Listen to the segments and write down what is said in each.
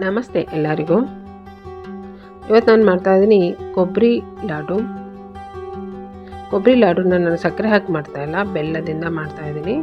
ನಮಸ್ತೆ ಎಲ್ಲರಿಗೂ. ಇವತ್ತು ನಾನು ಮಾಡ್ತಾಯಿದ್ದೀನಿ ಕೊಬ್ಬರಿ ಲಾಡು. ಕೊಬ್ಬರಿ ಲಾಡು ನಾನು ಸಕ್ಕರೆ ಹಾಕಿ ಮಾಡ್ತಾಯಿಲ್ಲ ಬೆಲ್ಲದಿಂದ ಮಾಡ್ತಾಯಿದ್ದೀನಿ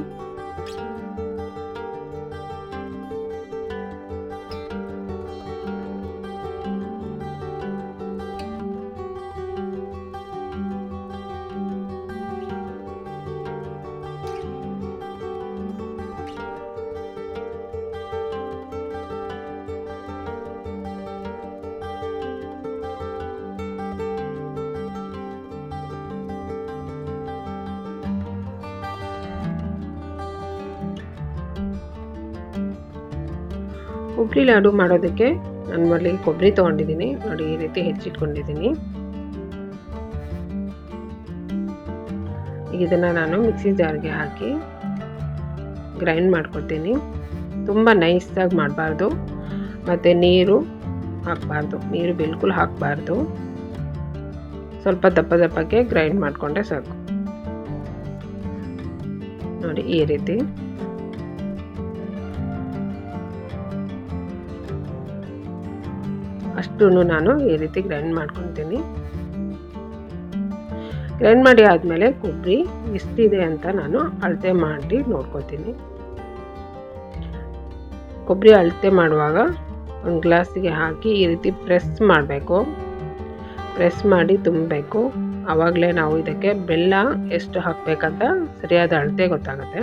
ಕೊಬ್ಬರಿ ಲಾಡು ಮಾಡೋದಕ್ಕೆ ನಾನು ಮೊದಲಿಗೆ ಕೊಬ್ಬರಿ ತೊಗೊಂಡಿದ್ದೀನಿ ನೋಡಿ, ಈ ರೀತಿ ಹೆಚ್ಚಿಟ್ಕೊಂಡಿದ್ದೀನಿ ಇದನ್ನು ನಾನು ಮಿಕ್ಸಿ ಜಾರ್ಗೆ ಹಾಕಿ ಗ್ರೈಂಡ್ ಮಾಡ್ಕೊತೀನಿ ತುಂಬ ನೈಸಾಗಿ ಮಾಡಬಾರ್ದು. ಮತ್ತು ನೀರು ಹಾಕಬಾರ್ದು. ನೀರು ಬಿಲ್ಕುಲ್ ಹಾಕಬಾರ್ದು. ಸ್ವಲ್ಪ ದಪ್ಪ ದಪ್ಪಕ್ಕೆ ಗ್ರೈಂಡ್ ಮಾಡಿಕೊಂಡ್ರೆ ಸಾಕು. ನೋಡಿ, ಈ ರೀತಿ. ಅಷ್ಟೂ ನಾನು ಈ ರೀತಿ ಗ್ರೈಂಡ್ ಮಾಡ್ಕೊತೀನಿ. ಗ್ರೈಂಡ್ ಮಾಡಿ ಆದಮೇಲೆ ಕೊಬ್ಬರಿ ಎಷ್ಟಿದೆ ಅಂತ ನಾನು ಅಳತೆ ಮಾಡಿ ನೋಡ್ಕೊತೀನಿ. ಕೊಬ್ಬರಿ ಅಳತೆ ಮಾಡುವಾಗ ಒಂದು ಗ್ಲಾಸಿಗೆ ಹಾಕಿ ಈ ರೀತಿ ಪ್ರೆಸ್ ಮಾಡಬೇಕು. ಪ್ರೆಸ್ ಮಾಡಿ ತುಂಬಬೇಕು. ಆವಾಗಲೇ ನಾವು ಇದಕ್ಕೆ ಬೆಲ್ಲ ಎಷ್ಟು ಹಾಕಬೇಕಂತ ಸರಿಯಾದ ಅಳತೆ ಗೊತ್ತಾಗುತ್ತೆ.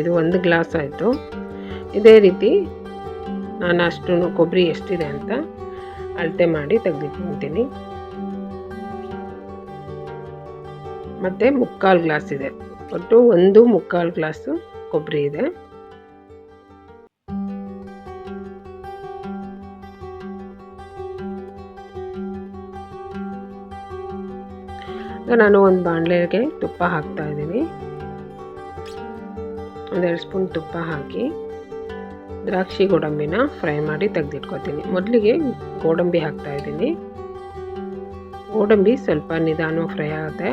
ಇದು ಒಂದು ಗ್ಲಾಸ್ ಆಯಿತು. ಇದೇ ರೀತಿ ನಾನು ಅಷ್ಟು ಕೊಬ್ಬರಿ ಎಷ್ಟಿದೆ ಅಂತ ಅಳತೆ ಮಾಡಿ ತೆಗೆದಿಟ್ಕೊತೀನಿ. ಮತ್ತು ಮುಕ್ಕಾಲು ಗ್ಲಾಸ್ ಇದೆ. ಒಟ್ಟು ಒಂದು ಮುಕ್ಕಾಲು ಗ್ಲಾಸು ಕೊಬ್ಬರಿ ಇದೆ. ನಾನು ಒಂದು ಬಾಣಲೆಗೆ ತುಪ್ಪ ಹಾಕ್ತಾ ಇದ್ದೀನಿ. ಒಂದೆರಡು ಸ್ಪೂನ್ ತುಪ್ಪ ಹಾಕಿ ದ್ರಾಕ್ಷಿ ಗೋಡಂಬಿನ ಫ್ರೈ ಮಾಡಿ ತೆಗೆದಿಟ್ಕೊತೀನಿ ಮೊದಲಿಗೆ ಗೋಡಂಬಿ ಹಾಕ್ತಾ ಇದ್ದೀನಿ. ಗೋಡಂಬಿ ಸ್ವಲ್ಪ ನಿಧಾನವಾಗಿ ಫ್ರೈ ಆಗುತ್ತೆ.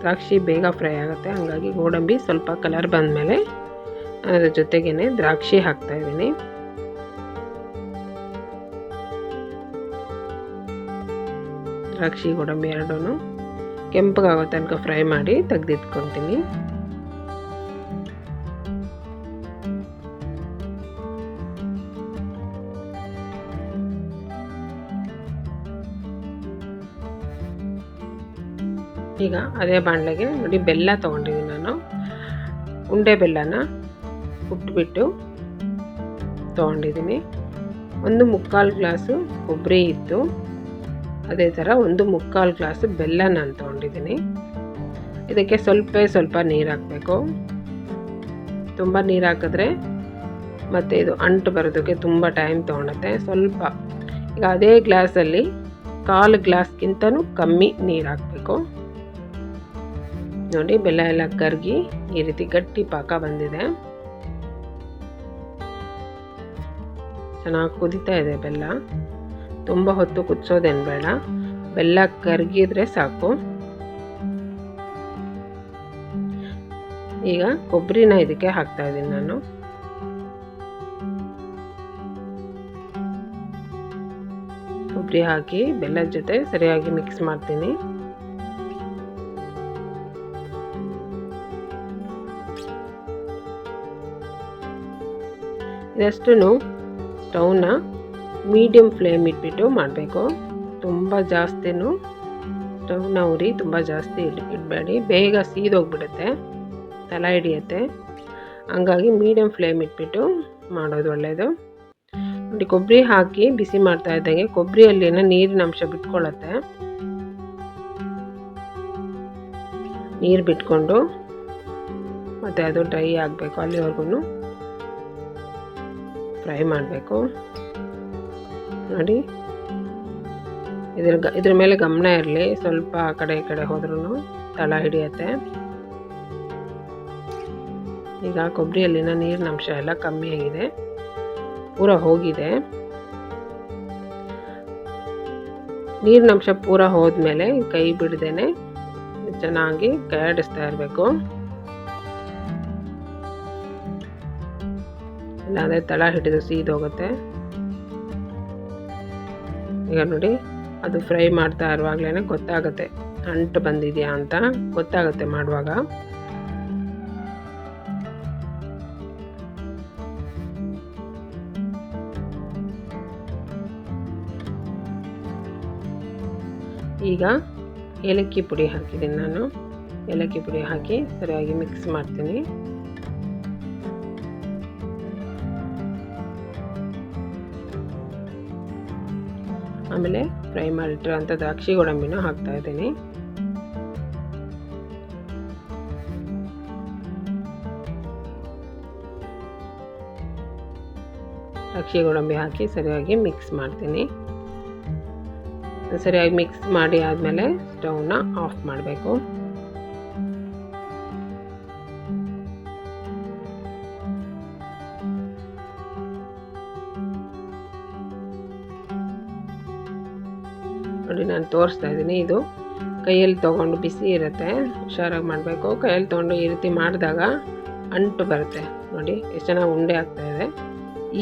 ದ್ರಾಕ್ಷಿ ಬೇಗ ಫ್ರೈ ಆಗುತ್ತೆ. ಹಾಗಾಗಿ ಗೋಡಂಬಿ ಸ್ವಲ್ಪ ಕಲರ್ ಬಂದಮೇಲೆ ಅದರ ಜೊತೆಗೇ ದ್ರಾಕ್ಷಿ ಹಾಕ್ತಾ ಇದ್ದೀನಿ. ದ್ರಾಕ್ಷಿ, ಗೋಡಂಬಿ ಎರಡೂ ಕೆಂಪಗಾಗೋ ತನಕ ಫ್ರೈ ಮಾಡಿ ತೆಗೆದಿಟ್ಕೊತೀನಿ ಈಗ ಅದೇ ಬಾಣಲೆಗೆ ನೋಡಿ ಬೆಲ್ಲ ತೊಗೊಂಡಿದ್ದೀನಿ ನಾನು. ಉಂಡೆ ಬೆಲ್ಲನ ಉಟ್ಬಿಟ್ಟು ತೊಗೊಂಡಿದ್ದೀನಿ. ಒಂದು ಮುಕ್ಕಾಲು ಗ್ಲಾಸು ಕೊಬ್ಬರಿ ಇತ್ತು. ಅದೇ ಥರ ಒಂದು ಮುಕ್ಕಾಲು ಗ್ಲಾಸು ಬೆಲ್ಲ ನಾನು ತೊಗೊಂಡಿದ್ದೀನಿ. ಇದಕ್ಕೆ ಸ್ವಲ್ಪ ಸ್ವಲ್ಪ ನೀರು ಹಾಕಬೇಕು. ತುಂಬ ನೀರು ಹಾಕಿದ್ರೆ ಮತ್ತು ಇದು ಅಂಟು ಬರೋದಕ್ಕೆ ತುಂಬ ಟೈಮ್ ತೊಗೊಳುತ್ತೆ. ಸ್ವಲ್ಪ ಈಗ ಅದೇ ಗ್ಲಾಸಲ್ಲಿ ಕಾಲು ಗ್ಲಾಸ್ಗಿಂತನೂ ಕಮ್ಮಿ ನೀರು ಹಾಕಬೇಕು. ನೋಡಿ ಬೆಲ್ಲ ಎಲ್ಲ ಕರಗಿ ಈ ರೀತಿ ಗಟ್ಟಿ ಪಾಕ ಬಂದಿದೆ. ಚೆನ್ನಾಗಿ ಕುದಿತಾ ಇದೆ ಬೆಲ್ಲ. ತುಂಬ ಹೊತ್ತು ಕುದಿಸೋದೇನು ಬೇಡ. ಬೆಲ್ಲ ಕರಗಿದ್ರೆ ಸಾಕು. ಈಗ ಕೊಬ್ಬರಿನ ಇದಕ್ಕೆ ಹಾಕ್ತಾ ಇದ್ದೀನಿ ನಾನು. ಕೊಬ್ಬರಿ ಹಾಕಿ ಬೆಲ್ಲದ ಜೊತೆ ಸರಿಯಾಗಿ ಮಿಕ್ಸ್ ಮಾಡ್ತೀನಿ. ಇದಷ್ಟು ಸ್ಟೌನ ಮೀಡಿಯಮ್ ಫ್ಲೇಮ್ ಇಟ್ಬಿಟ್ಟು ಮಾಡಬೇಕು. ತುಂಬ ಜಾಸ್ತಿನೂ ಸ್ಟೌನ ಉರಿ ತುಂಬ ಜಾಸ್ತಿ ಇಡ್, ಇಡಬೇಡಿ. ಬೇಗ ಸೀದೋಗ್ಬಿಡುತ್ತೆ ತಲೆ ಹಿಡಿಯುತ್ತೆ. ಹಂಗಾಗಿ ಮೀಡಿಯಮ್ ಫ್ಲೇಮ್ ಇಟ್ಬಿಟ್ಟು ಮಾಡೋದು ಒಳ್ಳೆಯದು ನೋಡಿ, ಕೊಬ್ಬರಿ ಹಾಕಿ ಬಿಸಿ ಮಾಡ್ತಾ ಇದ್ದಂಗೆ ಕೊಬ್ಬರಿಯಲ್ಲಿನ ನೀರಿನ ಅಂಶ ಬಿಟ್ಕೊಳ್ಳುತ್ತೆ. ನೀರು ಬಿಟ್ಕೊಂಡು ಮತ್ತು ಅದು ಡ್ರೈ ಆಗಬೇಕು ಅಲ್ಲಿವರೆಗೂ ಫ್ರೈ ಮಾಡಬೇಕು. ನೋಡಿ. ಇದ್ರ ಗ, ಇದ್ರ ಮೇಲೆ ಗಮನ ಇರಲಿ. ಸ್ವಲ್ಪ ಆ ಕಡೆ ಈ ಕಡೆ ಹೋದ್ರೂ ತಳ ಹಿಡಿಯತ್ತೆ. ಈಗ ಕೊಬ್ಬರಿಯಲ್ಲಿನ ನೀರಿನ ಅಂಶ ಎಲ್ಲ ಕಮ್ಮಿ ಆಗಿದೆ. ಪೂರ ಹೋಗಿದೆ. ನೀರಿನ ಅಂಶ ಪೂರ ಹೋದ್ಮೇಲೆ ಕೈ ಬಿಡ್ದೇನೆ ಚೆನ್ನಾಗಿ ಕೈಯಾಡಿಸ್ತಾ ಇರಬೇಕು. ಇಲ್ಲಾಂದರೆ ತಳ ಹಿಡಿದು ಸೀದೋಗುತ್ತೆ ಈಗ ನೋಡಿ, ಅದು ಫ್ರೈ ಮಾಡ್ತಾ ಇರುವಾಗಲೇ ಗೊತ್ತಾಗುತ್ತೆ. ಅಂಟು ಬಂದಿದೆಯಾ ಅಂತ ಗೊತ್ತಾಗುತ್ತೆ ಮಾಡುವಾಗ. ಈಗ ಏಲಕ್ಕಿ ಪುಡಿ ಹಾಕಿದ್ದೀನಿ ನಾನು. ಏಲಕ್ಕಿ ಪುಡಿ ಹಾಕಿ ಸರಿಯಾಗಿ ಮಿಕ್ಸ್ ಮಾಡ್ತೀನಿ. ಆಮೇಲೆ ಫ್ರೈ ಮಾಡಿಟ್ಟಿರೋಂಥ ದ್ರಾಕ್ಷಿ ಗೋಡಂಬಿನ ಹಾಕ್ತಾ ಇದ್ದೀನಿ. ದ್ರಾಕ್ಷಿ ಗೋಡಂಬಿ ಹಾಕಿ ಸರಿಯಾಗಿ ಮಿಕ್ಸ್ ಮಾಡ್ತೀನಿ. ಸರಿಯಾಗಿ ಮಿಕ್ಸ್ ಮಾಡಿ ಆದಮೇಲೆ ಸ್ಟೌವ್ನ ಆಫ್ ಮಾಡಬೇಕು. ನೋಡಿ ನಾನು ತೋರಿಸ್ತಾ ಇದ್ದೀನಿ. ಇದು ಕೈಯಲ್ಲಿ ತೊಗೊಂಡು ಬಿಸಿ ಇರುತ್ತೆ, ಹುಷಾರಾಗಿ ಮಾಡಬೇಕು. ಕೈಯಲ್ಲಿ ತೊಗೊಂಡು ಈ ರೀತಿ ಮಾಡಿದಾಗ ಅಂಟು ಬರುತ್ತೆ. ನೋಡಿ, ಎಷ್ಟು ಚೆನ್ನಾಗಿ ಉಂಡೆ ಆಗ್ತಾಯಿದೆ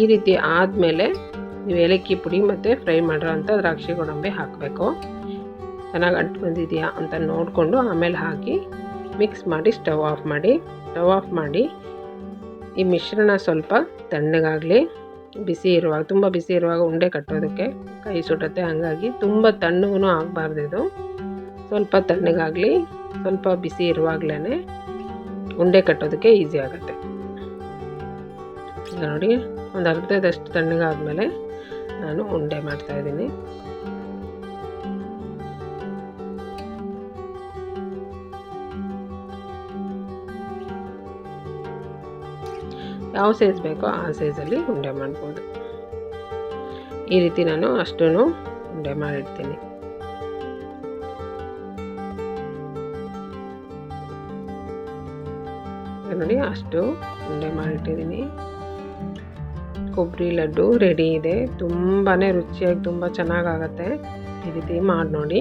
ಈ ರೀತಿ ಆದಮೇಲೆ ನೀವು ಏಲಕ್ಕಿ ಪುಡಿ ಮತ್ತು ಫ್ರೈ ಮಾಡಿರೋ ದ್ರಾಕ್ಷಿ ಗೋಡಂಬಿ ಹಾಕಬೇಕು. ಚೆನ್ನಾಗಿ ಅಂಟು ಬಂದಿದೆಯಾ ಅಂತ ನೋಡಿಕೊಂಡು ಆಮೇಲೆ ಹಾಕಿ ಮಿಕ್ಸ್ ಮಾಡಿ ಸ್ಟವ್ ಆಫ್ ಮಾಡಿ. ಸ್ಟವ್ ಆಫ್ ಮಾಡಿ ಈ ಮಿಶ್ರಣ ಸ್ವಲ್ಪ ತಣ್ಣಗಾಗಲಿ. ಬಿಸಿ ಇರುವಾಗ, ತುಂಬ ಬಿಸಿ ಇರುವಾಗ ಉಂಡೆ ಕಟ್ಟೋದಕ್ಕೆ ಕೈ ಸುಡುತ್ತೆ. ಹಾಗಾಗಿ ತುಂಬ ತಣ್ಣಗೂ ಆಗಬಾರ್ದು ಇದು. ಸ್ವಲ್ಪ ತಣ್ಣಗಾಗಲಿ, ಸ್ವಲ್ಪ ಬಿಸಿ ಇರುವಾಗಲೇ ಉಂಡೆ ಕಟ್ಟೋದಕ್ಕೆ ಈಸಿ ಆಗುತ್ತೆ. ಈಗ ನೋಡಿ, ಒಂದು ಅರ್ಧದಷ್ಟು ತಣ್ಣಗಾದ್ಮೇಲೆ ನಾನು ಉಂಡೆ ಮಾಡ್ತಾಯಿದ್ದೀನಿ ಯಾವ ಸೈಜ್ ಬೇಕೋ ಆ ಸೈಜಲ್ಲಿ ಉಂಡೆ ಮಾಡ್ಬೋದು. ಈ ರೀತಿ ನಾನು ಅಷ್ಟೂ ಉಂಡೆ ಮಾಡಿಡ್ತೀನಿ. ನೋಡಿ ಅಷ್ಟು ಉಂಡೆ ಮಾಡಿಟ್ಟಿದ್ದೀನಿ. ಕೊಬ್ಬರಿ ಲಡ್ಡು ರೆಡಿ ಇದೆ. ತುಂಬಾ ರುಚಿಯಾಗಿ ತುಂಬ ಚೆನ್ನಾಗಾಗತ್ತೆ. ಈ ರೀತಿ ಮಾಡಿ ನೋಡಿ.